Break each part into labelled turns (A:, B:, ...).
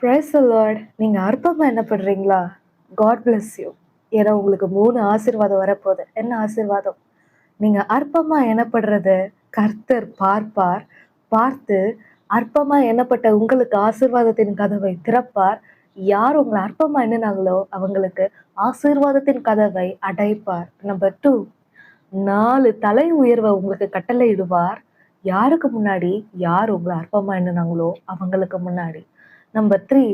A: Price Lord நீங்கள் அற்பமாக என்ன பண்ணுறீங்களா காட் பிளஸ் யூ ஏன்னா உங்களுக்கு மூணு ஆசீர்வாதம் வரப்போகுது. என்ன ஆசீர்வாதம்? நீங்கள் அற்பமாக என்னப்படுறது கர்த்தர் பார்ப்பார் பார்த்து அற்பமாக என்னப்பட்ட உங்களுக்கு ஆசீர்வாதத்தின் கதவை திறப்பார். யார் உங்களை அற்பமாக எண்ணினாங்களோ அவங்களுக்கு ஆசீர்வாதத்தின் கதவை அடைப்பார். நம்பர் டூ நாலு தலை உயர்வை உங்களுக்கு கட்டளையிடுவார். யாருக்கு முன்னாடி யார் உங்களை அற்பமாக எண்ணினாங்களோ அவங்களுக்கு முன்னாடி. நம்பர் த்ரீ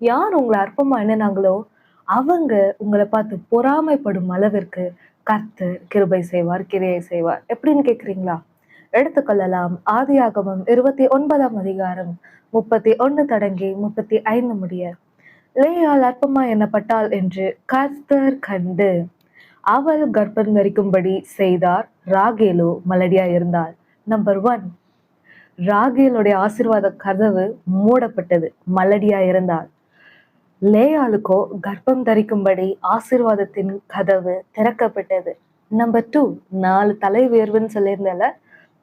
A: யார் உங்களை அற்பமாக எண்ணினாங்களோ அவங்க உங்களை பார்த்து பொறாமைப்படும் அளவிற்கு கர்த்தர் கிருபை செய்வார் கிரியை செய்வார். எப்படின்னு கேட்குறீங்களா எடுத்துக்கொள்ளலாம் ஆதியாகமம் இருபத்தி ஒன்பதாம் அதிகாரம் முப்பத்தி ஒன்று தொடங்கி முப்பத்தி ஐந்து முடிய. லேயால் அற்பமா எண்ணப்பட்டாள் என்று கர்த்தர் கண்டு அவள் கர்ப்பம் தரிக்கும்படி செய்தார். ராகேலோ மலடியா இருந்தாள். நம்பர் ஒன் ராகேலுடைய ஆசிர்வாத கதவு மூடப்பட்டது. மலடியா இருந்தால் லேயாளுக்கோ கர்ப்பம் தரிக்கும்படி ஆசிர்வாதத்தின் கதவு திறக்கப்பட்டது. நம்பர் டூ நாலு தலை உயர்வுன்னு சொல்லியிருந்தால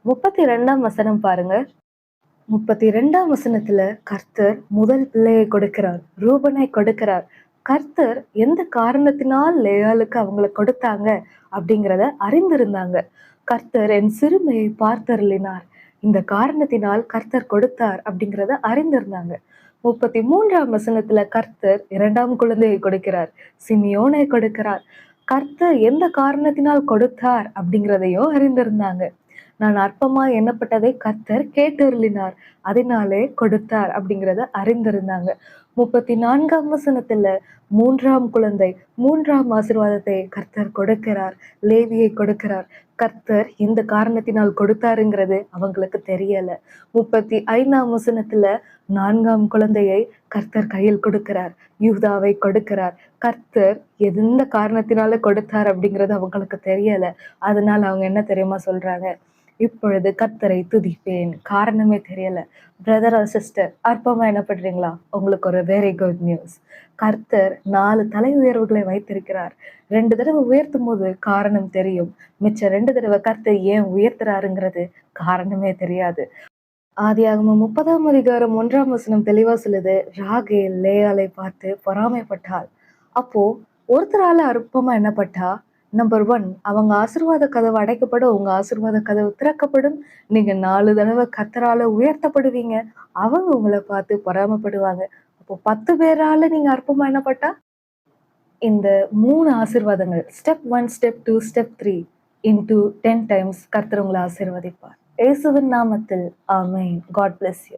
A: முப்பத்தி ரெண்டாம் வசனம் பாருங்க. முப்பத்தி ரெண்டாம் வசனத்துல கர்த்தர் முதல் பிள்ளையை கொடுக்கிறார். ரூபனை கொடுக்கிறார். கர்த்தர் எந்த காரணத்தினால் லேயாளுக்கு அவங்கள கொடுத்தாங்க அப்படிங்கிறத அறிந்திருந்தாங்க. கர்த்தர் என் சிறுமையை பார்த்தருளினார். இந்த காரணத்தினால் கர்த்தர் கொடுத்தார் அப்படிங்கிறத அறிந்திருந்தாங்க. முப்பத்தி மூன்றாம் வசனத்துல கர்த்தர் இரண்டாம் குழந்தையை கொடுக்கிறார் சிமியோனை கொடுக்கிறார். கர்த்தர் எந்த காரணத்தினால் கொடுத்தார் அப்படிங்கிறதையும் அறிந்திருந்தாங்க. நான் அற்பமா எண்ணப்பட்டதை கர்த்தர் கேட்டருளினார். அதனாலே கொடுத்தார் அப்படிங்கிறத அறிந்திருந்தாங்க. முப்பத்தி நான்காம் வசனத்துல மூன்றாம் குழந்தை மூன்றாம் ஆசீர்வாதத்தை கர்த்தர் கொடுக்கிறார் லேவியை கொடுக்கிறார். கர்த்தர் இந்த காரணத்தினால் கொடுத்தாருங்கிறது அவங்களுக்கு தெரியல. முப்பத்தி ஐந்தாம் வசனத்துல நான்காம் குழந்தையை கர்த்தர் கையில் கொடுக்கிறார் யூதாவை கொடுக்கிறார். கர்த்தர் எந்த காரணத்தினால கொடுத்தார் அப்படிங்கிறது அவங்களுக்கு தெரியல. அதனால அவங்க என்ன தெரியுமா சொல்றாங்க? இப்பொழுது கர்த்தரை துதிப்பேன். காரணமே தெரியல. பிரதர் ஆர் சிஸ்டர் அற்பமா என்ன பண்றீங்களா உங்களுக்கு ஒரு வெரி குட் நியூஸ் கர்த்தர் நாலு தலை உயர்வுகளை வைத்திருக்கிறார். ரெண்டு தடவை உயர்த்தும் போது காரணம் தெரியும். மிச்சம் ரெண்டு தடவை கர்த்தர் ஏன் உயர்த்துறாருங்கிறது காரணமே தெரியாது. ஆதியாகம முப்பதாம் அதிகாரம் ஒன்றாம் வசனம் தெளிவா சொல்லுது ராகே லேயாலை பார்த்து பொறாமைப்பட்டாள். அப்போ ஒருத்தரால அற்பமா என்னப்பட்டா நம்பர் ஒன் அவங்க ஆசீர்வாத கதவு அடைக்கப்படும் உங்க ஆசீர்வாத கதவு திறக்கப்படும். நீங்க நாலு தடவை கத்தரால உயர்த்தப்படுவீங்க. அவங்க உங்களை பார்த்து பொறாமைப்படுவாங்க. அப்போ பத்து பேரால நீங்க அற்பமா என்னப்பட்டா இந்த மூணு ஆசீர்வாதங்கள் step one step two step three into ten times கர்த்தர் உங்களை ஆசீர்வதிப்பார். இயேசுவின் நாமத்தில் ஆமேன். God bless you